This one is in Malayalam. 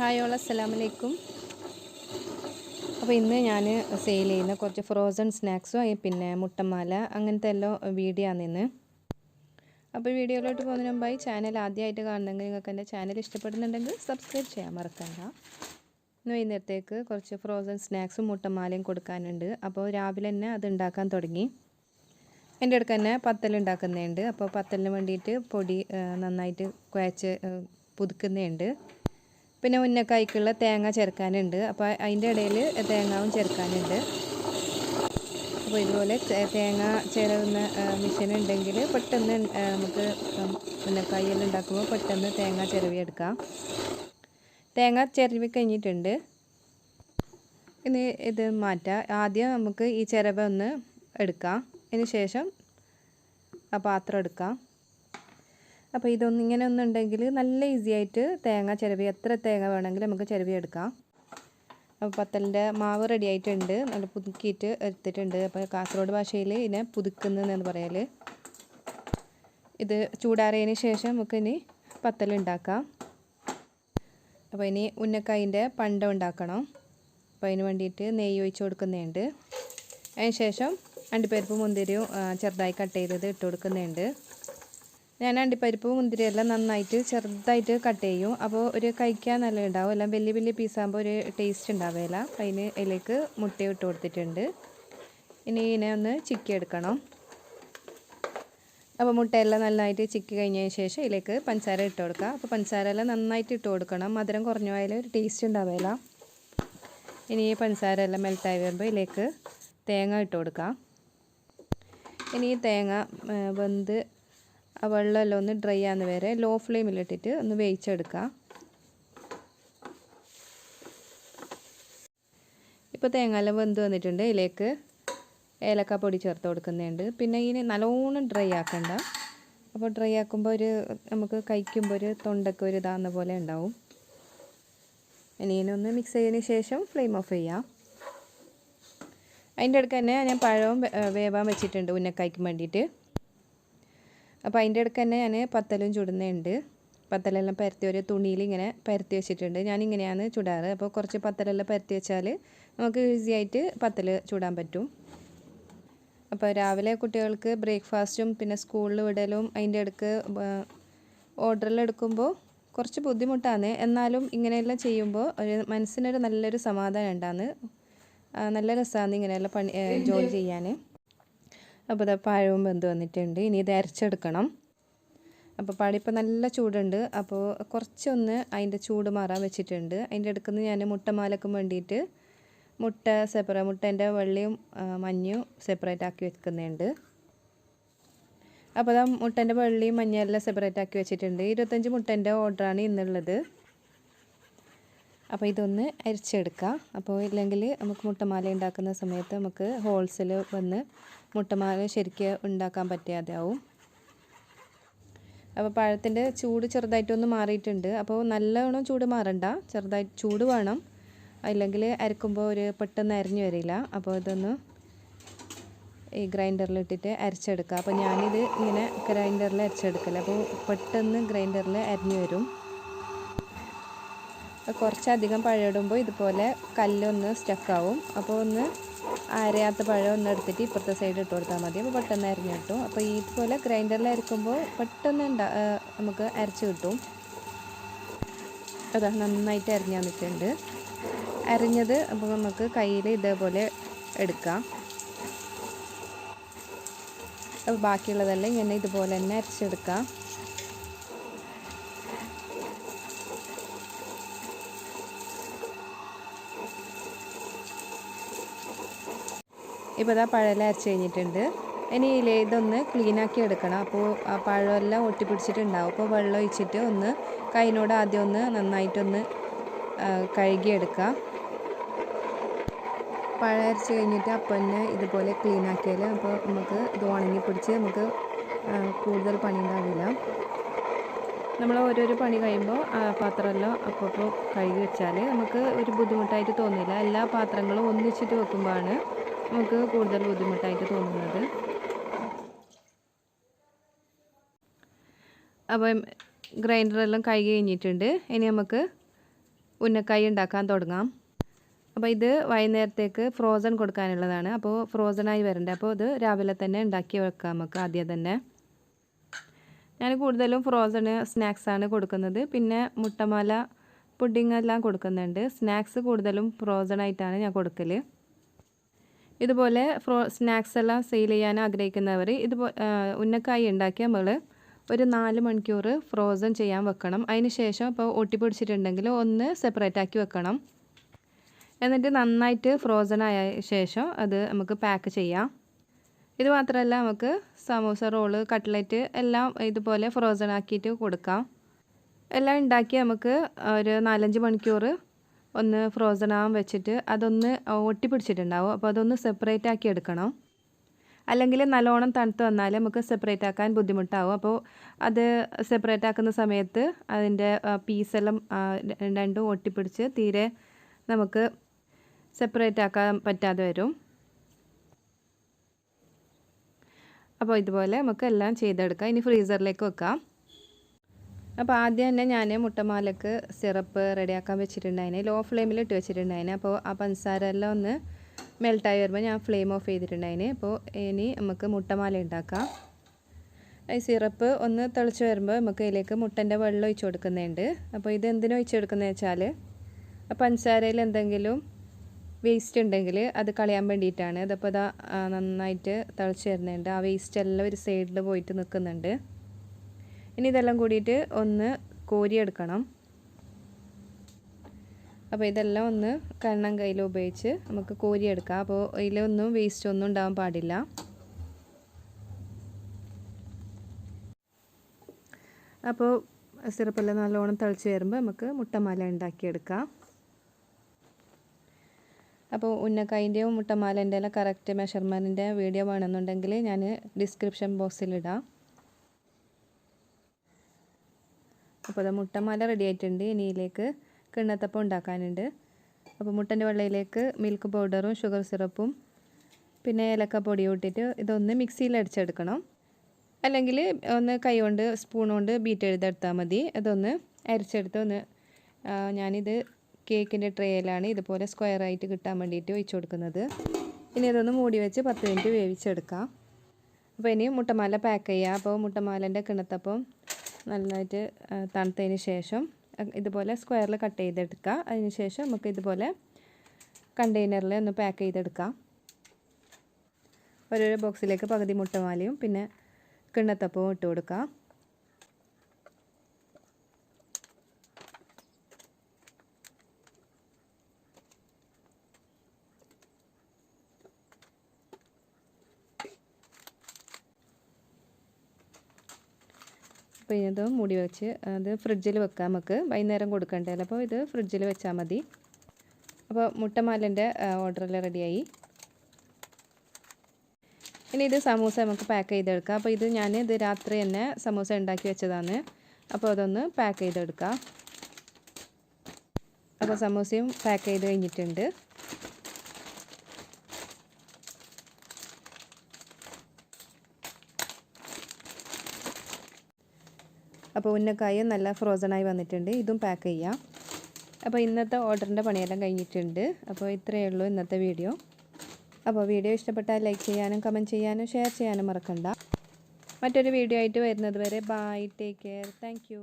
ഹായ് ഓൾ അലൈക്കും അപ്പോൾ ഇന്ന് ഞാൻ സെയിൽ ചെയ്യുന്ന കുറച്ച് ഫ്രോസൺ സ്നാക്സും പിന്നെ മുട്ടമാല അങ്ങനത്തെ എല്ലാം വീഡിയോ ആണ് ഇന്ന്. അപ്പോൾ വീഡിയോയിലോട്ട് പോകുന്നതിന് മുമ്പായി ചാനൽ ആദ്യമായിട്ട് കാണുന്നെങ്കിൽ നിങ്ങൾക്ക് എന്റെ ചാനൽ ഇഷ്ടപ്പെടുന്നുണ്ടെങ്കിൽ സബ്സ്ക്രൈബ് ചെയ്യാൻ മറക്കണ്ട. ഇന്ന് വൈകുന്നേരത്തേക്ക് കുറച്ച് ഫ്രോസൺ സ്നാക്സും മുട്ടമാലയും കൊടുക്കാനുണ്ട്. അപ്പോൾ രാവിലെ തന്നെ അത് ഉണ്ടാക്കാൻ തുടങ്ങി. എന്റെ അടുക്ക തന്നെ പത്തൽ ഉണ്ടാക്കുന്നുണ്ട് അപ്പോൾ പത്തലിന് വേണ്ടിയിട്ട് പൊടി നന്നായിട്ട് കുഴച്ച് പുതുക്കുന്നതുണ്ട്. പിന്നെ ഉന്നക്കായ്ക്കുള്ള തേങ്ങ ചേർക്കാനുണ്ട്. അപ്പോൾ അതിന്റെ ഇടയിൽ തേങ്ങാവും ചേർക്കാനുണ്ട്. അപ്പോൾ ഇതുപോലെ തേങ്ങ ചേരുന്ന മെഷീൻ ഉണ്ടെങ്കിൽ പെട്ടെന്ന് നമുക്ക് ഉന്നക്കായെല്ലാം ഉണ്ടാക്കുമ്പോൾ പെട്ടെന്ന് തേങ്ങ ചിരവിയെടുക്കാം. തേങ്ങ ചിരവി കഴിഞ്ഞിട്ടുണ്ട്. ഇനി ഇത് മാറ്റാം. ആദ്യം നമുക്ക് ഈ ചിരവ ഒന്ന് എടുക്കാം. അതിന് ശേഷം ആ പാത്രം എടുക്കാം. അപ്പോൾ ഇതൊന്നും ഇങ്ങനെ ഒന്നുണ്ടെങ്കിൽ നല്ല ഈസി ആയിട്ട് തേങ്ങ ചിരവി എത്ര തേങ്ങ വേണമെങ്കിലും നമുക്ക് ചിരവി എടുക്കാം. അപ്പോൾ പത്തലിന്റെ മാവ് റെഡി ആയിട്ടുണ്ട്. നല്ല പുതുക്കിയിട്ട് എടുത്തിട്ടുണ്ട്. അപ്പോൾ കാസർഗോഡ് ഭാഷയിൽ ഇതിനെ പുതുക്കുന്നതെന്ന് പറയൽ ഇത് ചൂടാറിയതിന് ശേഷം നമുക്ക് ഇനി പത്തലുണ്ടാക്കാം അപ്പോൾ ഇനി ഉന്നക്കായിന്റെ പണ്ടം ഉണ്ടാക്കണം. അപ്പോൾ അതിന് വേണ്ടിയിട്ട് നെയ്യ് ഒഴിച്ച് കൊടുക്കുന്നുണ്ട്. അതിന് ശേഷം അണ്ടിപ്പരിപ്പ് മുന്തിരിയും ചെറുതായി കട്ട് ചെയ്തത് ഇട്ട് കൊടുക്കുന്നുണ്ട്. ഞാൻ അണ്ടിപ്പരിപ്പ് മുന്തിരിയെല്ലാം നന്നായിട്ട് ചെറുതായിട്ട് കട്ട് ചെയ്യും. അപ്പോൾ ഒരു കഴിക്കാൻ നല്ല ഉണ്ടാവും എല്ലാം വലിയ വലിയ പീസാകുമ്പോൾ ഒരു ടേസ്റ്റ് ഉണ്ടാവില്ല അതിന് അതിലേക്ക് മുട്ട ഇട്ട് കൊടുത്തിട്ടുണ്ട്. ഇനി ഇതിനെ ഒന്ന് ചിക്കി എടുക്കണം. അപ്പോൾ മുട്ടയെല്ലാം നന്നായിട്ട് ചിക്കി കഴിഞ്ഞതിന് ശേഷം ഇതിലേക്ക് പഞ്ചസാര ഇട്ട് കൊടുക്കുക അപ്പോൾ പഞ്ചസാര എല്ലാം നന്നായിട്ട് ഇട്ട് കൊടുക്കണം. മധുരം കുറഞ്ഞു പോയാലും ഒരു ടേസ്റ്റ് ഉണ്ടാവില്ല ഇനി ഈ പഞ്ചസാര എല്ലാം മെൽട്ടായി വരുമ്പോൾ ഇതിലേക്ക് തേങ്ങ ഇട്ട് കൊടുക്കാം. ഇനി ഈ തേങ്ങ വെന്ത് ആ വെള്ളമെല്ലാം ഒന്ന് ഡ്രൈ ആകുന്ന വരെ ലോ ഫ്ലെയിമിലിട്ടിട്ട് ഒന്ന് വേവിച്ചെടുക്കുക ഇപ്പോൾ തേങ്ങയെല്ലാം വെന്ത് വന്നിട്ടുണ്ട്. ഇതിലേക്ക് ഏലക്കാപ്പൊടി ചേർത്ത് കൊടുക്കുന്നുണ്ട്. പിന്നെ ഇതിന് നല്ലോണം ഡ്രൈ ആക്കണ്ട. അപ്പോൾ ഡ്രൈ ആക്കുമ്പോൾ ഒരു നമുക്ക് കഴിക്കുമ്പോൾ ഒരു തൊണ്ടൊക്കെ ഒരു ഇതാകുന്ന പോലെ ഉണ്ടാവും. ഇനി ഇതിനൊന്ന് മിക്സ് ചെയ്തതിന് ശേഷം ഫ്ലെയിം ഓഫ് ചെയ്യാം. അതിന്റെ അടുക്ക് തന്നെ ഞാൻ പഴവും വേവാൻ വെച്ചിട്ടുണ്ട് ഉന്നക്കായ്ക്ക് വേണ്ടിയിട്ട്. അപ്പോൾ അതിന്റെ ഇടയ്ക്ക് തന്നെ ഞാൻ പത്തലും ചുടുന്നുണ്ട്. പത്തലെല്ലാം പരത്തി ഒരു തുണിയിൽ ഇങ്ങനെ പരത്തി വെച്ചിട്ടുണ്ട്. ഞാൻ ഇങ്ങനെയാണ് ചുടാറ്. അപ്പോൾ കുറച്ച് പത്തലെല്ലാം പരത്തി വെച്ചാൽ നമുക്ക് ഈസി ആയിട്ട് പത്തൽ ചുടാൻ പറ്റും. അപ്പോൾ രാവിലെ കുട്ടികൾക്ക് ബ്രേക്ക്ഫാസ്റ്റും പിന്നെ സ്കൂളിൽ വിടലും അതിന്റെ അടുക്ക് ഓർഡറിലെടുക്കുമ്പോൾ കുറച്ച് ബുദ്ധിമുട്ടാണ്. എന്നാലും ഇങ്ങനെയെല്ലാം ചെയ്യുമ്പോൾ ഒരു മനസ്സിനൊരു നല്ലൊരു സമാധാനം ഉണ്ടാന്ന്. നല്ല രസമാണ് ഇങ്ങനെയെല്ലാം പണി ജോലി ചെയ്യാൻ അപ്പോൾ ഇതാ പഴവും വെന്ത് വന്നിട്ടുണ്ട്. ഇനി ഇത് അരച്ചെടുക്കണം. അപ്പോൾ പഴം ഇപ്പോൾ നല്ല ചൂടുണ്ട്. അപ്പോൾ കുറച്ചൊന്ന് അതിന്റെ ചൂട് മാറാൻ വെച്ചിട്ടുണ്ട്. അതിന്റെ അടുക്കുന്ന ഞാൻ മുട്ടമാലക്കും വേണ്ടിയിട്ട് മുട്ട സെപ്പറേറ്റ് മുട്ടേന്റെ വെള്ളയും മഞ്ഞയും സെപ്പറേറ്റ് ആക്കി വെക്കുന്നുണ്ട്. അപ്പോൾ അതാ മുട്ടേന്റെ വെള്ളയും മഞ്ഞയെല്ലാം സെപ്പറേറ്റ് ആക്കി വെച്ചിട്ടുണ്ട്. ഇരുപത്തഞ്ച് മുട്ടേന്റെ ഓർഡറാണ് ഇന്നുള്ളത്. അപ്പോൾ ഇതൊന്ന് അരിച്ചെടുക്കാം. അപ്പോൾ ഇല്ലെങ്കിൽ നമുക്ക് മുട്ടമാല ഉണ്ടാക്കുന്ന സമയത്ത് നമുക്ക് ഹോൾസെയിൽ വന്ന് മുട്ടമാല ശരിക്ക് ഉണ്ടാക്കാൻ പറ്റാതെ ആവും അപ്പോൾ പഴത്തിന്റെ ചൂട് ചെറുതായിട്ടൊന്ന് മാറിയിട്ടുണ്ട്. അപ്പോൾ നല്ലവണ്ണം ചൂട് മാറണ്ട. ചെറുതായിട്ട് ചൂട് വേണം. അല്ലെങ്കിൽ അരക്കുമ്പോൾ ഒരു പെട്ടെന്ന് അരിഞ്ഞു വരില്ല. അപ്പോൾ ഇതൊന്ന് ഈ ഗ്രൈൻഡറിലിട്ടിട്ട് അരച്ചെടുക്കുക അപ്പോൾ ഞാനിത് ഇങ്ങനെ ഗ്രൈൻഡറിൽ അരച്ചെടുക്കല. അപ്പോൾ പെട്ടെന്ന് ഗ്രൈൻഡറിൽ അരിഞ്ഞു വരും. കുറച്ചധികം പഴം ഇടുമ്പോൾ ഇതുപോലെ കല്ലൊന്ന് സ്റ്റക്കാവും അപ്പോൾ ഒന്ന് അരയാത്ത പഴം ഒന്ന് എടുത്തിട്ട് ഇപ്പുറത്തെ സൈഡ് ഇട്ട് കൊടുത്താൽ മതി. അപ്പോൾ പെട്ടെന്ന് അരിഞ്ഞ് കിട്ടും. അപ്പോൾ ഇതുപോലെ ഗ്രൈൻഡറിൽ അരക്കുമ്പോൾ പെട്ടെന്ന് ഉണ്ടാ നമുക്ക് അരച്ച് കിട്ടും. അതാ നന്നായിട്ട് അരിഞ്ഞ് വന്നിട്ടുണ്ട്. അരിഞ്ഞത് അപ്പോൾ നമുക്ക് കയ്യിൽ ഇതേപോലെ എടുക്കാം. അപ്പോൾ ബാക്കിയുള്ളതെല്ലാം ഇങ്ങനെ ഇതുപോലെ തന്നെ അരച്ചെടുക്കാം. ഇപ്പോൾ ഇതാ പഴമെല്ലാം അരച്ച് കഴിഞ്ഞിട്ടുണ്ട്. ഇനി ഇതിലെ ഇതൊന്ന് ക്ലീനാക്കി എടുക്കണം. അപ്പോൾ ആ പഴമെല്ലാം ഒട്ടിപ്പിടിച്ചിട്ടുണ്ടാവും. അപ്പോൾ വെള്ളം ഒഴിച്ചിട്ട് ഒന്ന് കൈനോട് ആദ്യം ഒന്ന് നന്നായിട്ടൊന്ന് കഴുകിയെടുക്കുക പഴം അരച്ച് കഴിഞ്ഞിട്ട് അപ്പം തന്നെ ഇതുപോലെ ക്ലീനാക്കിയാൽ അപ്പോൾ നമുക്ക് ഇത് ഉണങ്ങി പിടിച്ച് നമുക്ക് കൂടുതൽ പണി ഉണ്ടാവില്ല നമ്മൾ ഓരോരോ പണി കഴിയുമ്പോൾ പാത്രമെല്ലാം അപ്പോൾ കഴുകി വെച്ചാൽ നമുക്ക് ഒരു ബുദ്ധിമുട്ടായിട്ട് തോന്നില്ല. എല്ലാ പാത്രങ്ങളും ഒന്നിച്ചിട്ട് വെക്കുമ്പോഴാണ് നമുക്ക് കൂടുതൽ ബുദ്ധിമുട്ടായിട്ട് തോന്നുന്നത്. അപ്പം ഗ്രൈൻഡറെല്ലാം കൈ കഴിഞ്ഞിട്ടുണ്ട്. ഇനി നമുക്ക് ഉന്നക്കായി ഉണ്ടാക്കാൻ തുടങ്ങാം. അപ്പോൾ ഇത് വൈകുന്നേരത്തേക്ക് ഫ്രോസൺ കൊടുക്കാനുള്ളതാണ്. അപ്പോൾ ഫ്രോസണായി വരണ്ടേ. അപ്പോൾ ഇത് രാവിലെ തന്നെ ഉണ്ടാക്കി വെക്കാം നമുക്ക് ആദ്യം തന്നെ. ഞാൻ കൂടുതലും ഫ്രോസണ് സ്നാക്സാണ് കൊടുക്കുന്നത്. പിന്നെ മുട്ടമാല പുഡിംഗ് എല്ലാം കൊടുക്കുന്നുണ്ട്. സ്നാക്സ് കൂടുതലും ഫ്രോസൺ ആയിട്ടാണ് ഞാൻ കൊടുക്കൽ ഇതുപോലെ ഫ്രോ സ്നാക്സ് എല്ലാം സെയിൽ ചെയ്യാൻ ആഗ്രഹിക്കുന്നവർ ഇതുപോലെ ഉന്നക്കായി ഉണ്ടാക്കിയ നമ്മൾ ഒരു നാല് മണിക്കൂർ ഫ്രോസൺ ചെയ്യാൻ വെക്കണം. അതിന് ശേഷം ഇപ്പോൾ ഒട്ടിപ്പിടിച്ചിട്ടുണ്ടെങ്കിൽ ഒന്ന് സെപ്പറേറ്റ് ആക്കി വെക്കണം. എന്നിട്ട് നന്നായിട്ട് ഫ്രോസൺ ആയ ശേഷം അത് നമുക്ക് പാക്ക് ചെയ്യാം. ഇത് മാത്രമല്ല നമുക്ക് സമോസ റോൾ കട്ട്ലറ്റ് എല്ലാം ഇതുപോലെ ഫ്രോസൺ ആക്കിയിട്ട് കൊടുക്കാം. എല്ലാം ഉണ്ടാക്കി നമുക്ക് ഒരു നാലഞ്ച് മണിക്കൂർ ഒന്ന് ഫ്രോസൺ ആവാൻ വെച്ചിട്ട് അതൊന്ന് ഒട്ടിപ്പിടിച്ചിട്ടുണ്ടാവും. അപ്പോൾ അതൊന്ന് സെപ്പറേറ്റ് ആക്കി എടുക്കണം. അല്ലെങ്കിൽ നല്ലോണം തണുത്ത് വന്നാൽ നമുക്ക് സെപ്പറേറ്റ് ആക്കാൻ ബുദ്ധിമുട്ടാവും. അപ്പോൾ അത് സെപ്പറേറ്റ് ആക്കുന്ന സമയത്ത് അതിന്റെ പീസെല്ലാം രണ്ടും ഒട്ടിപ്പിടിച്ച് തീരെ നമുക്ക് സെപ്പറേറ്റ് ആക്കാൻ പറ്റാതെ വരും. അപ്പോൾ ഇതുപോലെ നമുക്ക് എല്ലാം ചെയ്തെടുക്കാം. ഇനി ഫ്രീസറിലേക്ക് വെക്കാം. അപ്പോൾ ആദ്യം തന്നെ ഞാൻ മുട്ടമാലക്ക് സിറപ്പ് റെഡിയാക്കാൻ വെച്ചിട്ടുണ്ടായിന്. ലോ ഫ്ലെയിമിൽ ഇട്ട് വെച്ചിട്ടുണ്ടായിന്. അപ്പോൾ ആ പഞ്ചസാര എല്ലാം ഒന്ന് മെൽട്ടായി വരുമ്പോൾ ഞാൻ ഫ്ലെയിം ഓഫ് ചെയ്തിട്ടുണ്ടായിന്. അപ്പോൾ ഇനി നമുക്ക് മുട്ടമാല ഉണ്ടാക്കാം. ഈ സിറപ്പ് ഒന്ന് തിളച്ച് വരുമ്പോൾ നമുക്ക് ഇതിലേക്ക് മുട്ടന്റെ വെള്ളം ഒഴിച്ച് കൊടുക്കുന്നുണ്ട്. അപ്പോൾ ഇത് എന്തിനു ഒഴിച്ച് കൊടുക്കുന്നത് വെച്ചാൽ പഞ്ചസാരയിൽ എന്തെങ്കിലും വേസ്റ്റ് ഉണ്ടെങ്കിൽ അത് കളയാൻ വേണ്ടിയിട്ടാണ്. അതപ്പോൾ ഇതാ നന്നായിട്ട് തിളച്ച് വരുന്നുണ്ട്. ആ വേസ്റ്റ് എല്ലാം ഒരു സൈഡിൽ പോയിട്ട് നിൽക്കുന്നുണ്ട് ഇനി ഇതെല്ലാം കൂടിയിട്ട് ഒന്ന് കോരിയെടുക്കണം അപ്പോൾ ഇതെല്ലാം ഒന്ന് കണ്ണം കയ്യിൽ ഉപയോഗിച്ച് നമുക്ക് കോരിയെടുക്കാം അപ്പോൾ ഇതിലൊന്നും വേസ്റ്റ് ഒന്നും ഉണ്ടാവാൻ പാടില്ല. അപ്പോൾ സിറപ്പെല്ലാം നല്ലോണം തിളച്ച് വരുമ്പോൾ നമുക്ക് മുട്ടമാല ഉണ്ടാക്കിയെടുക്കാം. അപ്പോൾ ഉന്നക്കായിന്റെയും മുട്ടമാലേന്റെ എല്ലാം കറക്റ്റ് മെഷർമെന്റിന്റെ വീഡിയോ വേണമെന്നുണ്ടെങ്കിൽ ഞാൻ ഡിസ്ക്രിപ്ഷൻ ബോക്സിലിടാം അപ്പോൾ അത് മുട്ടമാല റെഡി ആയിട്ടുണ്ട്. ഇനിയിലേക്ക് കിണ്ണത്തപ്പം ഉണ്ടാക്കാനുണ്ട്. അപ്പോൾ മുട്ടന്റെ വെള്ളയിലേക്ക് മിൽക്ക് പൗഡറും ഷുഗർ സിറപ്പും പിന്നെ ഏലക്ക പൊടി ഇട്ടിട്ട് ഇതൊന്ന് മിക്സിയിൽ അടിച്ചെടുക്കണം. അല്ലെങ്കിൽ ഒന്ന് കൈ കൊണ്ട് സ്പൂൺ കൊണ്ട് ബീറ്റ് എഴുതെടുത്താൽ മതി. അതൊന്ന് അരിച്ചെടുത്ത് ഒന്ന് ഞാനിത് കേക്കിന്റെ ട്രേയിലാണ് ഇതുപോലെ സ്ക്വയർ ആയിട്ട് കിട്ടാൻ വേണ്ടിയിട്ട് ഒഴിച്ചു കൊടുക്കുന്നത്. ഇനി ഇതൊന്ന് മൂടി വെച്ച് പത്ത് മിനിറ്റ് വേവിച്ചെടുക്കാം. അപ്പോൾ ഇനി മുട്ടമാല പാക്ക് ചെയ്യുക അപ്പോൾ മുട്ടമാലന്റെ കിണത്തപ്പം നന്നായിട്ട് തണുത്തതിന് ശേഷം ഇതുപോലെ സ്ക്വയറിൽ കട്ട് ചെയ്തെടുക്കുക. അതിന് ശേഷം നമുക്ക് ഇതുപോലെ കണ്ടെയ്നറിൽ ഒന്ന് പാക്ക് ചെയ്തെടുക്കാം. ഓരോരോ ബോക്സിലേക്ക് പകുതി മുട്ടമാലയും പിന്നെ കിണ്ണത്തപ്പവും ഇട്ട് കൊടുക്കാം. അപ്പോൾ ഇത് മൂടി വെച്ച് അത് ഫ്രിഡ്ജിൽ വെക്കാം നമുക്ക്. വൈകുന്നേരം കൊടുക്കണ്ടല്ലോ അപ്പോൾ ഇത് ഫ്രിഡ്ജിൽ വെച്ചാൽ മതി. അപ്പോൾ മുട്ടമാലിന്റെ ഓർഡറിൽ റെഡിയായി. ഇനി ഇത് സമൂസ നമുക്ക് പാക്ക് ചെയ്തെടുക്കാം. അപ്പോൾ ഇത് ഞാൻ ഇത് രാത്രി തന്നെ സമൂസ ഉണ്ടാക്കി വെച്ചതാണ്. അപ്പോൾ അതൊന്ന് പാക്ക് ചെയ്തെടുക്കാം. അപ്പോൾ സമൂസയും പാക്ക് ചെയ്ത് കഴിഞ്ഞിട്ടുണ്ട്. അപ്പോൾ ഉന്നക്കായ നല്ല ഫ്രോസണായി വന്നിട്ടുണ്ട്. ഇതും പാക്ക് ചെയ്യാം. അപ്പോൾ ഇന്നത്തെ ഓർഡറിന്റെ പണിയെല്ലാം കഴിഞ്ഞിട്ടുണ്ട്. അപ്പോൾ ഇത്രയേ ഉള്ളൂ ഇന്നത്തെ വീഡിയോ. അപ്പോൾ വീഡിയോ ഇഷ്ടപ്പെട്ടാൽ ലൈക്ക് ചെയ്യാനും കമന്റ് ചെയ്യാനും ഷെയർ ചെയ്യാനും മറക്കണ്ട. മറ്റൊരു വീഡിയോ ആയിട്ട് വരുന്നത് വരെ ബൈ ടേക്ക് കെയർ താങ്ക്